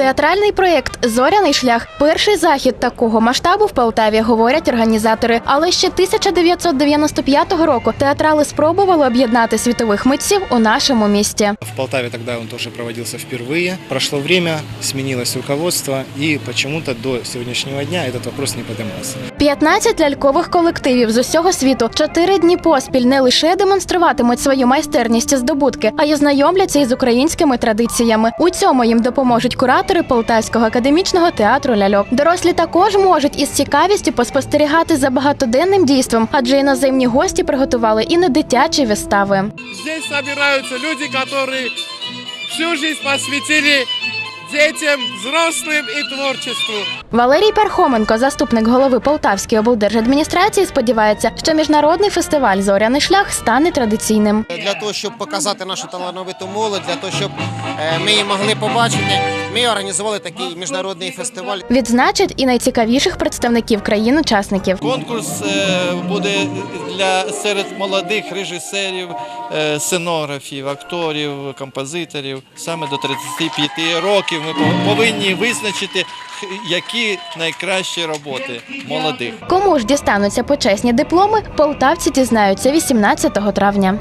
Театральний проєкт Зоряний шлях перший захід такого масштабу в Полтаві, говорять організатори. Але ще 1995 року театрали спробували об'єднати світових митців у нашому місті. В Полтаве тогда он тоже проводился впервые. Прошло время, сменилось руководство, и почему-то до сегодняшнего дня этот вопрос не поднимался. 15 лялькових колективів з усього світу чотири дні поспіль не лише демонструватимуть свою майстерність і здобутки, а й ознайомляться із українськими традиціями. У цьому їм допоможуть куратори Полтавського академічного театру ляльок. Дорослі також можуть із цікавістю поспостерігати за багатоденним дійством, адже іноземні гості приготували і не дитячі вистави. Здесь собираются люди, которые всю жизнь посвятили детям, взрослым и творчеству. Валерій Пархоменко, заступник голови Полтавської облдержадміністрації, сподівається, що міжнародний фестиваль Зоряний шлях стане традиційним. для того, щоб показати нашу талановиту молодь, для того, щоб е, ми її могли побачити. Ми організували такий міжнародний фестиваль. Відзначать і найцікавіших представників країн-учасників. Конкурс е, буде для серед молодих режисерів, е, сценографів, акторів, композиторів. Саме до 35 років ми пов- повинні визначити, які найкращі роботи молодих. Кому ж дістануться почесні дипломи, полтавці дізнаються 18 травня.